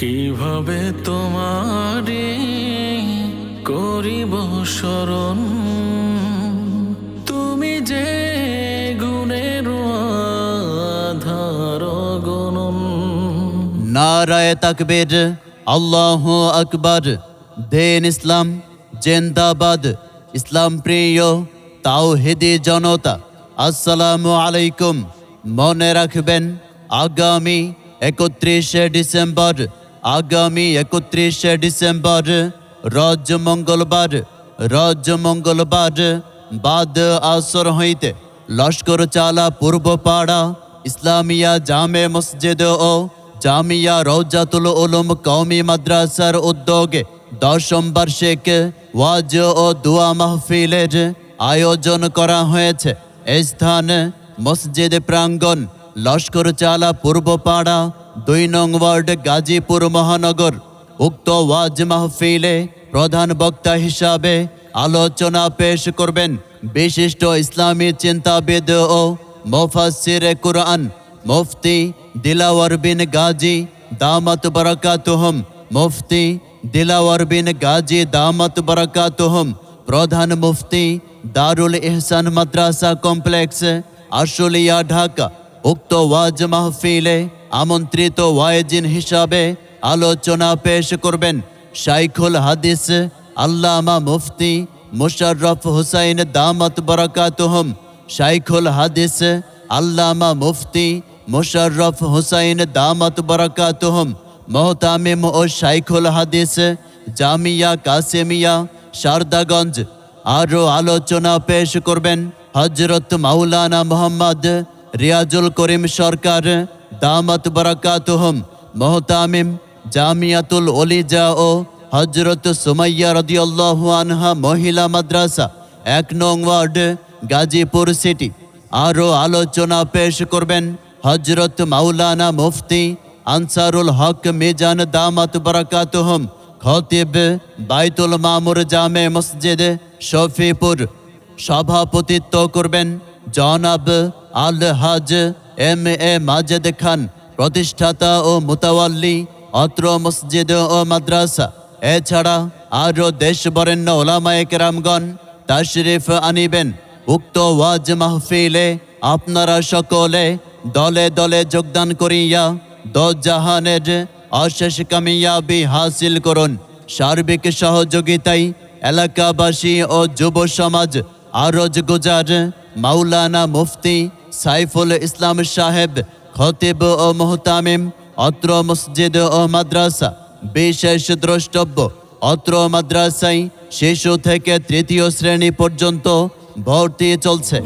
কীভাবে তোমারে করিব স্মরণ তুমি যে গুণের আধার গণন। নারায় তাকবীর, আল্লাহ আকবর। দেন ইসলাম, জেন্দাবাদ। ইসলাম প্রিয়, তাওহিদি জনতা, আসসালামু আলাইকুম। মনে রাখবেন, আগামী একত্রিশে ডিসেম্বর আগামী একত্রিশে ডিসেম্বর, রজ মঙ্গলবার রজ মঙ্গলবার, বাদ আসর হইতে লস্কর চালা পূর্ব পাড়া ইসলামিয়া জামে মসজিদ ও জামিয়া রৌজাতুল উলুম কওমি মাদ্রাসার উদ্যোগে দশম বার্ষিক ওয়াজ ও দোয়া মাহফিলের আয়োজন করা হয়েছে। স্থান মসজিদ প্রাঙ্গণ, লস্কর চালা পূর্বপাড়া দুই নং ওয়ার্ড গাজীপুর মহানগর। উক্ত ওয়াজ মাহফিলে প্রধান বক্তা হিসাবে আলোচনা পেশ করবেন বিশিষ্ট ইসলামী চিন্তাবিদ ও মোফাসির কুরআন মুফতি দিলাওয়ার বিন গাজী দামত বরকাতুহম। মুফতি দিলাওয়ার বিন গাজী দামত বরকাতুহম। প্রধান মুফতি দারুল ইহসান মাদ্রাসা কমপ্লেক্স, আশুলিয়া, ঢাকা। উক্ত ওয়াজ মাহফিলে আমন্ত্রিত ওয়াইজিন হিসাবে আলোচনা পেশ করবেন শাইখুল হাদিস, আল্লামা মুফতি মুশাররফ হুসাইন দামত বরকাতুহম, শাইখুল হাদিস, আল্লামা মুফতি মুশাররফ হুসাইন দামত বরকাতুহম, মোহতামিম ও শাইখুল হাদিস, জামিয়া কাসেমিয়া, শারদাগঞ্জ। আরও আলোচনা পেশ করবেন হজরত মাওলানা মোহাম্মদ রিয়াজুল করিম সরকার দামত বরকাতুহম মোহতামিম জামিয়াতুল ওলিজা ও হজরত সুমাইয়া রদিয়াল্লাহু আনহা মহিলা মাদ্রাসা, এক নং ওয়ার্ড, গাজীপুর সিটি। আরও আলোচনা পেশ করবেন হজরত মাওলানা মুফতি আনসারুল হক মিজান দামাত বরকাতুহম, খতিব বাইতুল মামুর জামে মসজিদ শফিপুর। সভাপতিত্ব করবেন জনাব আল হাজ এম এ মাজেদ খান, প্রতিষ্ঠাতা ও মুতাওয়াল্লি, অত্র মসজিদ ও মাদ্রাসা। এছাড়া আরও দেশ বরেণ্য ওলামায়ে কেরামগণ তাশরিফ আনিবেন। উক্ত ওয়াজ মাহফিলে আপনারা সকলে দলে দলে যোগদান করিয়া দজাহানের অশেষ কামিয়াবি হাসিল করুন। সার্বিক সহযোগিতায় এলাকাবাসী ও যুব সমাজ আরজ গুজার মাওলানা মুফতি সাইফুল ইসলাম সাহেব, খতিব ও মোহতামিম, অত্র মসজিদ ও মাদ্রাসা, বিশেষ দ্রষ্টব্য, অত্র মাদ্রাসায় শিশু থেকে তৃতীয় শ্রেণি পর্যন্ত ভর্তি চলছে।